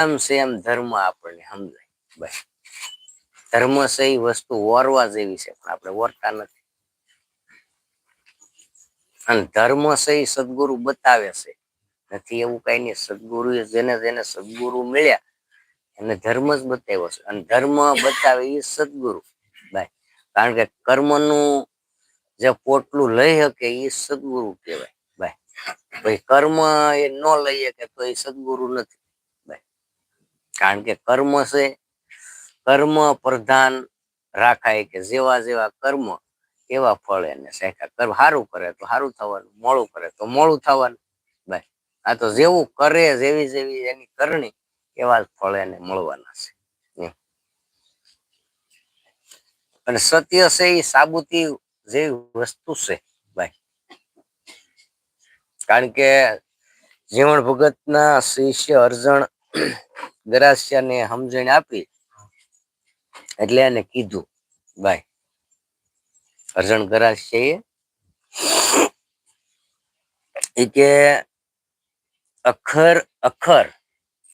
આમ એમ ધર્મ આપણને સમજાય. બસ. ધર્મ છે એ વસ્તુ ઓરવા જેવી છે, પણ આપણે ઓરતા નથી. અને ધર્મ છે એ સદગુરુ બતાવે છે. નથી એવું કઈ નહીં. સદગુરુ જેને જેને સદગુરુ મળ્યા, એને ધર્મ જ બતાવ્યો છે. અને ધર્મ બતાવે એ સદગુરુ. ભાઈ કારણ કે કર્મનું જે પોટલું લઈ શકે એ સદગુરુ કહેવાય. ભાઈ ભાઈ કર્મ એ ન લઈ શકે તો એ સદગુરુ નથી. કારણ કે કર્મ છે, કર્મ પ્રધાન રાખાય કે જેવા જેવા કર્મ એવા ફળ એને શેખા. કર્મ સારું કરે તો સારું થવાનું, મોડું કરે તો મોડું થવાનું. બસ. આ તો જેવું કરે, જેવી જેવી એની કરણી, એવા ફળ એને મળવાના છે. અને સત્ય છે એ સાબુતી જેવી વસ્તુ છે. ભાઈ કારણ કે જીવણ ભગતના શિષ્ય અર્જણ ગરાસિયાને સમજણ આપી એટલે એને કીધું ભાઈ અર્જણ ગરાસિયા કે અખર અખર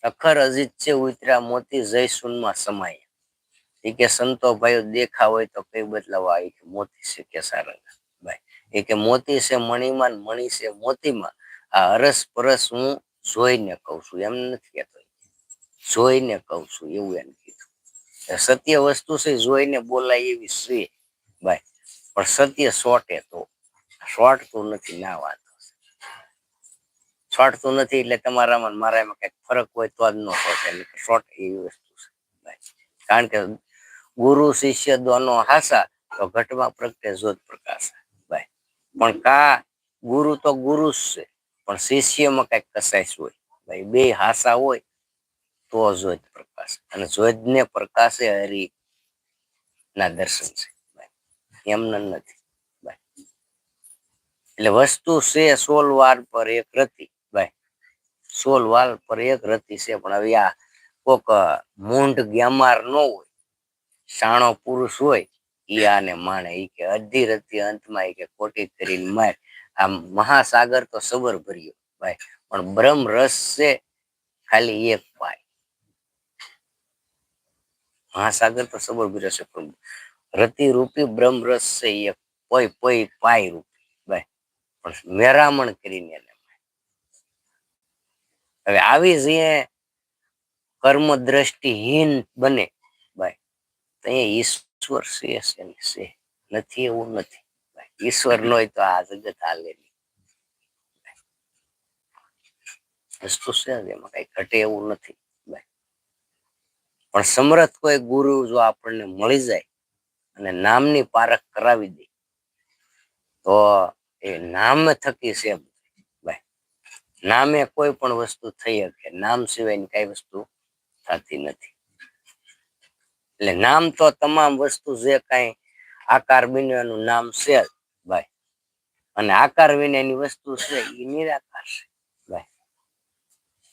અખર અજીત છે ઉતરા મોતી જયસુનમાં સમાય. એ કે, સંતો ભાઈઓ, દેખા હોય તો કઈ બદલાવા એ કે મોતી છે કે સારંગ? ભાઈ એ કે, મોતી છે મણીમાં મણી છે મોતીમાં. આ અરસ પરસ હું જોઈને કહું છું. એમ નથી કહેતો. જોઈને કહું છું, એવું એને કીધું. સત્ય વસ્તુ છે, જોઈને બોલાય એવી છે ભાઈ. પણ સત્ય શોર્ટે તો શોર્ટતું નથી, ના વાંધો શોર્ટતું નથી એટલે તમારામાં મારા મારામાં કંઈક ફરક હોય તો જ ન શોર્ટ એટલે શોર્ટ એવી વસ્તુ છે, ભાઈ. કારણ કે ગુરુ, શિષ્ય દોનો હાસા, તો ઘટમાં પ્રગટે જોત પ્રકાશ, ભાઈ. પણ કા, ગુરુ તો ગુરુ જ છે, પણ શિષ્યમાં કંઈક કસાય હોય, ભાઈ. બે હાસા હોય તો જોત પ્રકાશ અને જોતને પ્રકાશે હરી ના દર્શન છે એમને નથી એટલે વસ્તુ છે સોલ વાર પર એક રતી ભાઈ સોલ વાર પર એક રતી છે પણ હવે આ કોક મૂંઢ ગ્યામાર ન હોય શાણો પુરુષ હોય ઈ આને માણે ઈ કે અડધી રતી અંતમાં એ કે કોટી કરીને માર આ મહાસાગર તો સબર ભર્યો ભાઈ પણ બ્રહ્મ રસ છે ખાલી એક પાય મહાસાગર તો સબર છે પણ રતિ રૂપી બ્રહ્મ રસ છે એ પોઈ પોઈ પાય રૂપી ભાઈ પણ મેરામણ કરીને એને હવે આવી જે કર્મ દ્રષ્ટિહીન બને ભાઈ તો એ ઈશ્વર છે છે છે. નથી એવું નથી ઈશ્વર નો તો આ જગત હાલે વસ્તુ છે એમાં, કઈ ઘટે એવું નથી. પણ સમર્થ કોઈ ગુરુ જો આપણને મળી જાય અને નામની પારખ કરાવી દે, તો એ નામ થકી છે નામે કોઈ પણ વસ્તુ થઈ શકે, નામ સિવાયની કઈ વસ્તુ થતી નથી. એટલે નામ તો તમામ વસ્તુ જે કઈ આકાર બિનવાનું નામ છે ભાઈ. અને આકાર વિનાની વસ્તુ છે એ નિરાકાર છે.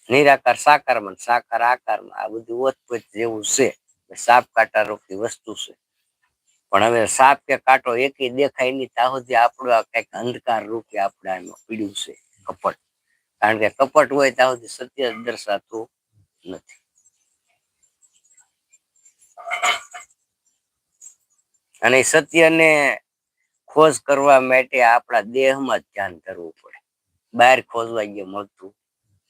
નિરાકાર, સાકારમાં સાકાર, આકારમાં, આ બધું ઓતપોત જેવું છે. સાપ કાંટા રૂપી વસ્તુ છે. પણ હવે સાપ કે કાંટો એક દેખાય નહીં, ત્યાં સુધી આપણું આ અંધકાર રૂપે આપણે એમાં પીડ્યું છે, કપટ. કારણ કે કપટ હોય ત્યાં સુધી સત્ય દર્શાતું નથી. અને સત્યને ખોજ કરવા માટે આપણા દેહમાં જ ધ્યાન કરવું પડે. બહાર ખોજવા ગયે મળતું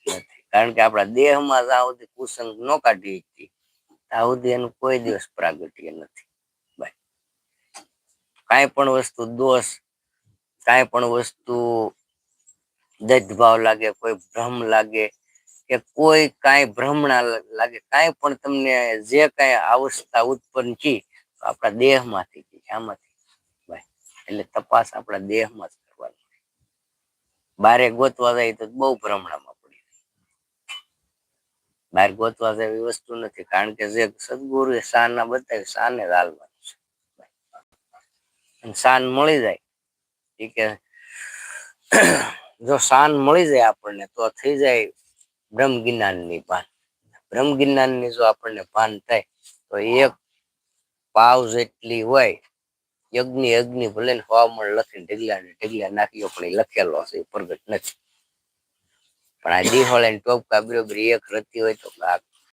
નથી. કારણ કે આપણા દેહમાં જ્યાં સુધી કુસંગ ન કાઢી શકીએ ત્યાં એનું કોઈ દિવસ પ્રાગટ્ય નથી. બાય. કાંઈ પણ વસ્તુ દોષ, કાંઈ પણ વસ્તુ દજભાવ લાગે, કોઈ ભ્રમ લાગે, કે કોઈ કાંઈ ભ્રમણા લાગે, કાંઈ પણ તમને જે કાંઈ અવસ્થા ઉત્પન્ન છે આપણા દેહમાંથી છે આમાંથી. બાય. એટલે તપાસ આપણા દેહમાં જ કરવાની. બારે ગોતવા જાય તો બહુ ભ્રમણામાં બહાર ગોતવા જાય એવી વસ્તુ નથી, કારણ કે જે સદગુરુ એ શાના બતાવી શાને જ હાલવાનું છે. અને શાન મળી જાય. એ કે જો શાન મળી જાય આપણને, તો થઈ જાય બ્રહ્મ જ્ઞાનની ભાન. બ્રહ્મ જ્ઞાનની જો આપણને ભાન થાય, તો એક પાવ જેટલી હોય, યજ્ઞ યજ્ઞ ભલે ને હવામણ લખીને ઢગલા ને ઢગલા નાખ્યો પણ એ લખેલો છે એ પ્રગટ નથી. પણ આ દિહોળે ટોપ કાબરો એક રતી હોય તો આ